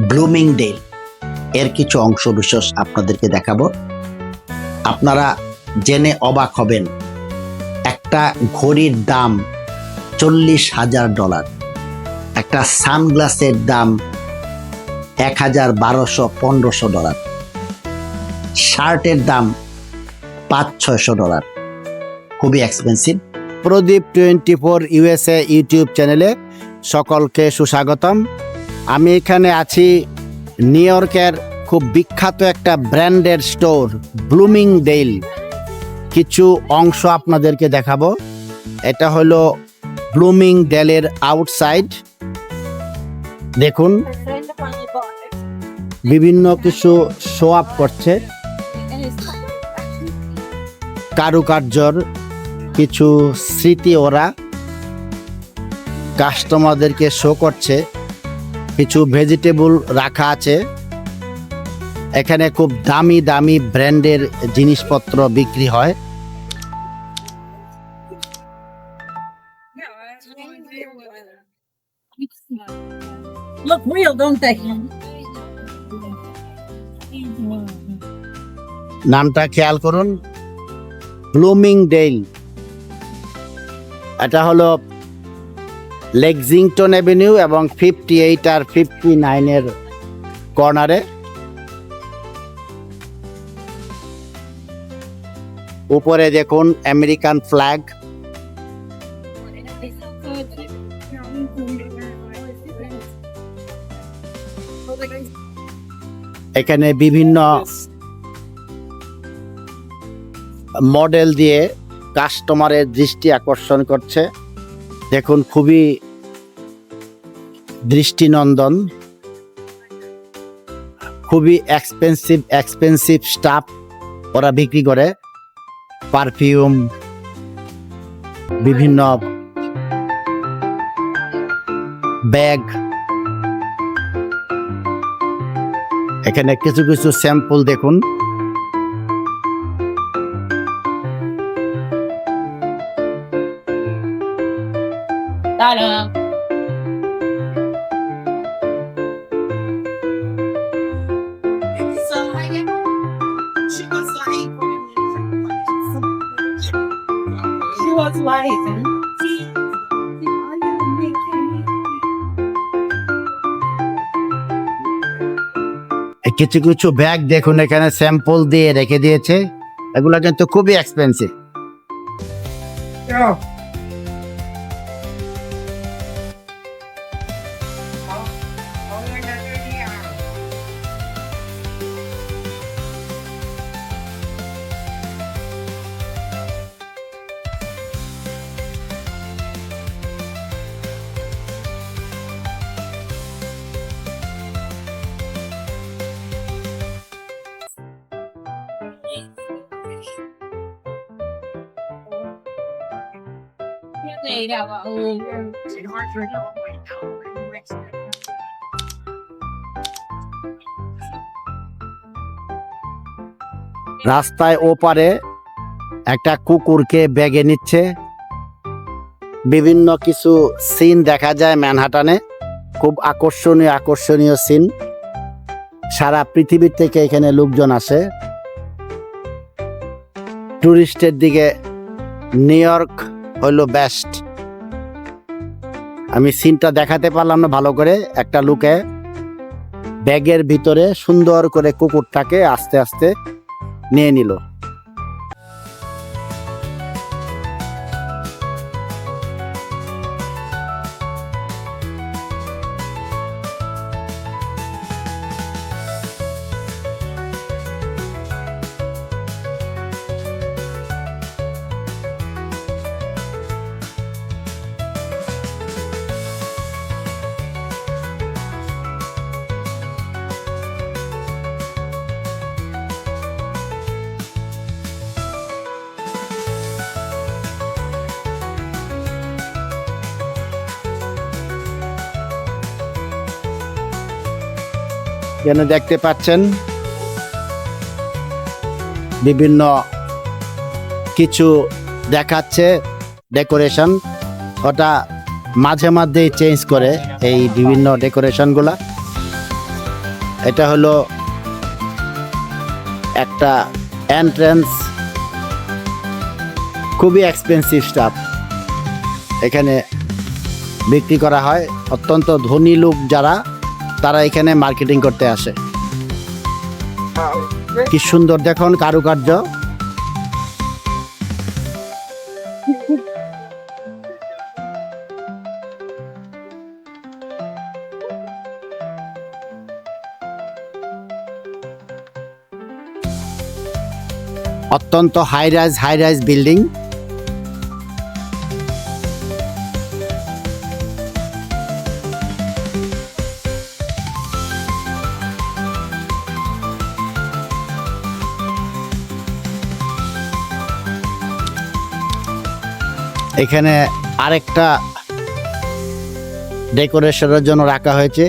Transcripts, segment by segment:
Blooming del এর কিছু অংশ বিশেষ আপনাদেরকে দেখাবো। আপনারা জেনে অবাক হবেন, একটা ঘড়ির দাম চল্লিশ হাজার ডলার, একটা সানগ্লাসের দাম এক হাজার বারোশো পনেরোশো ডলার, শার্টের দাম পাঁচ ছয়শো ডলার। খুবই expensive Pradip twenty four USA YouTube চ্যানেলে সকলকে সুস্বাগতম। আমি এখানে আছি নিউ ইয়র্কের খুব বিখ্যাত একটা ব্র্যান্ডের স্টোর ব্লুমিং ডেইল কিছু অংশ আপনাদেরকে দেখাবো। এটা হলো ব্লুমিং ডেলের আউটসাইড। দেখুন। বিভিন্ন কিছু শো আপ করছে। কারুকার্যর কিছু স্মৃতি ওরা। কাস্টমারদেরকে শো করছে। কিছু ভেজিটেবল রাখা আছে। এখানে খুব দামি দামি ব্র্যান্ডের জিনিসপত্র বিক্রি হয়। Look real, don't they? নামটা খেয়াল করুন। ব্লুমিং ডেইল এটা হলো লেক্সিংটন অ্যাভিনিউ এবং ফিফটি এইট আর ফিফটি নাইনের কর্নারে। উপরে দেখুন আমেরিকান ফ্ল্যাগ। এখানে বিভিন্ন মডেল দিয়ে কাস্টমারের দৃষ্টি আকর্ষণ করছে। দেখুন, খুবই দৃষ্টিনন্দন, খুবই এক্সপেন্সিভ এক্সপেন্সিভ স্টাফ ওরা বিক্রি করে পারফিউম বিভিন্ন ব্যাগ এখানে কিছু কিছু স্যাম্পল দেখুন। Ta-da! So, she was like, she was like, কিছু কিছু ব্যাগ দেখুন এখানে স্যাম্পল দিয়ে রেখে দিয়েছে। এগুলো কিন্তু খুবই এক্সপেন্সিভ রাস্তায় ওপারে একটা কুকুরকে ব্যাগে নিচ্ছে। বিভিন্ন কিছু সিন দেখা যায় ম্যানহাটানে। খুব আকর্ষণীয় আকর্ষণীয় সিন সারা পৃথিবীর থেকে এখানে লোকজন আসে। টুরিস্টের দিকে নিউ ইয়র্ক হইল বেস্ট আমি সিনটা দেখাতে পারলাম না ভালো করে, একটা লুকে ব্যাগের ভিতরে সুন্দর করে কুকুরটাকে আস্তে আস্তে নিয়ে নিল। যেন দেখতে পাচ্ছেন বিভিন্ন কিছু দেখাচ্ছে ডেকোরেশন ওটা মাঝে মাঝেই চেঞ্জ করে এই বিভিন্ন ডেকোরেশনগুলা এটা হলো একটা এন্ট্রেন্স খুবই এক্সপেন্সিভ স্টাফ এখানে বিক্রি করা হয়। অত্যন্ত ধনী লোক যারা তারা এখানে মার্কেটিং করতে আসে। কি সুন্দর দেখুন কারুকার্য। অত্যন্ত high rise high rise building এখানে আরেকটা ডেকোরেশনের জন্য রাখা হয়েছে।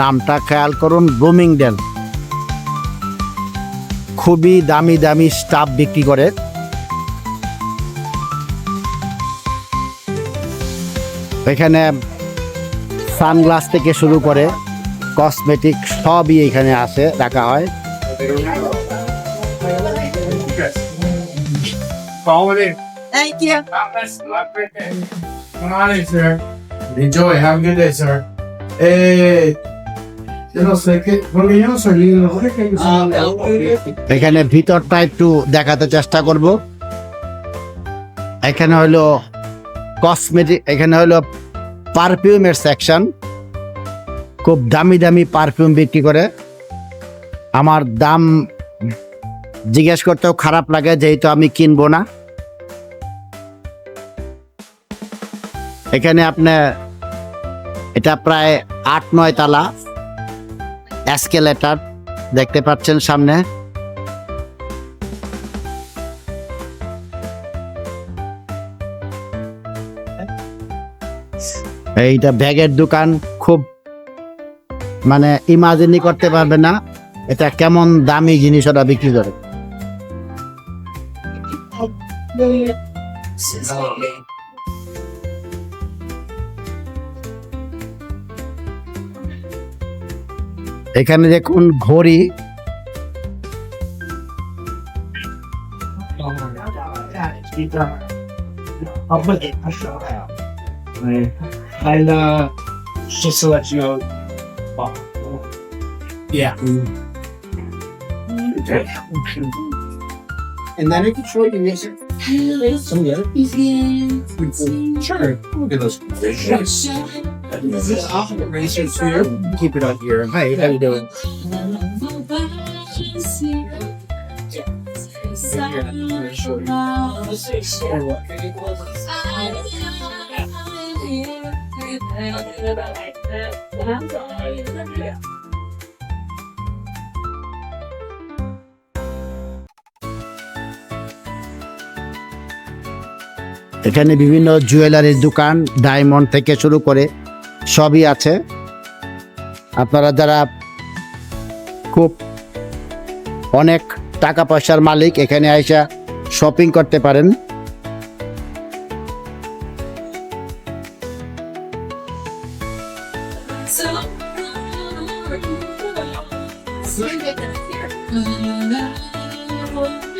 নামটা খেয়াল করুন ব্লুমিংডেল। খুবই দামি দামি স্টাফ বিক্রি করে এখানে সানগ্লাস থেকে শুরু করে কসমেটিক সবই এখানে আসে রাখা হয়. Thank you. Come on sir. Enjoy. Have a good day, sir. Eh. এখানে ভিতরটা একটু দেখাতে চেষ্টা করব। এখানে হলো কসমেটিক এখানে হলো পারফিউমের সেকশন খুব দামি দামি পারফিউম বিক্রি করে। আমার দাম জিজ্ঞেস করতেও খারাপ লাগে যেহেতু আমি কিনবো না। এখানে আপনার এটা প্রায় আট নয় তালা। অ্যাসকেলেটার দেখতে পাচ্ছেন সামনে। এইটা ব্যাগের দোকান, খুব মানে ইমাজিনই করতে পারবে না। এটা কেমন দামি জিনিস ওরা বিক্রি করে। You know. Yeah. And then I can show you this. Some of the other pieces. Sure. Look at those. This is off the razors here. Keep it on here. Hi, how you doing? এখানে বিভিন্ন জুয়েলারির দোকান diamond থেকে শুরু করে সবই আছে। আপনারা যারা খুব অনেক টাকা পয়সার মালিক এখানে আইসা শপিং করতে পারেন।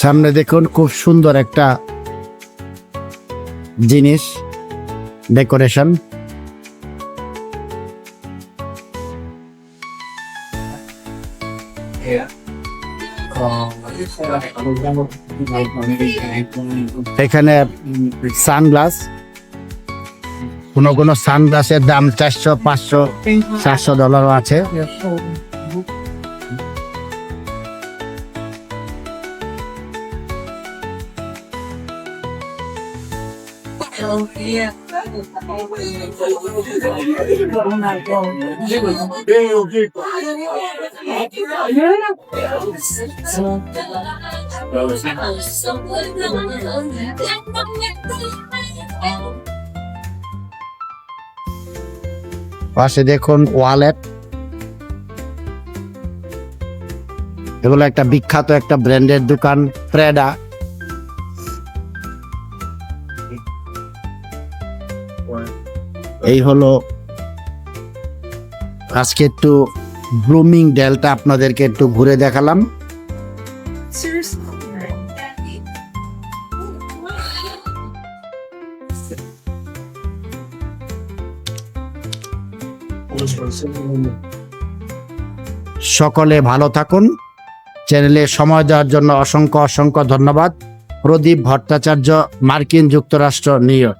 সামনে দেখুন, খুব সুন্দর একটা জিনিস, ডেকোরেশন। এখানে সানগ্লাস, কোনো কোনো সানগ্লাসের দাম চারশো, পাঁচশো চারশো ডলারও আছে। Oh, yeah. পাশে দেখুন ওয়ালেট এগুলো একটা বিখ্যাত একটা ব্র্যান্ডের দোকান প্রেডা এই হলো আজকে একটু ব্লুমিং ডেলটা আপনাদেরকে একটু ঘুরে দেখালাম। সকলে ভালো থাকুন। চ্যানেলে সময় দেওয়ার জন্য অসংখ্য অসংখ্য ধন্যবাদ। প্রদীপ ভট্টাচার্য, মার্কিন যুক্তরাষ্ট্র, নিউ ইয়র্ক।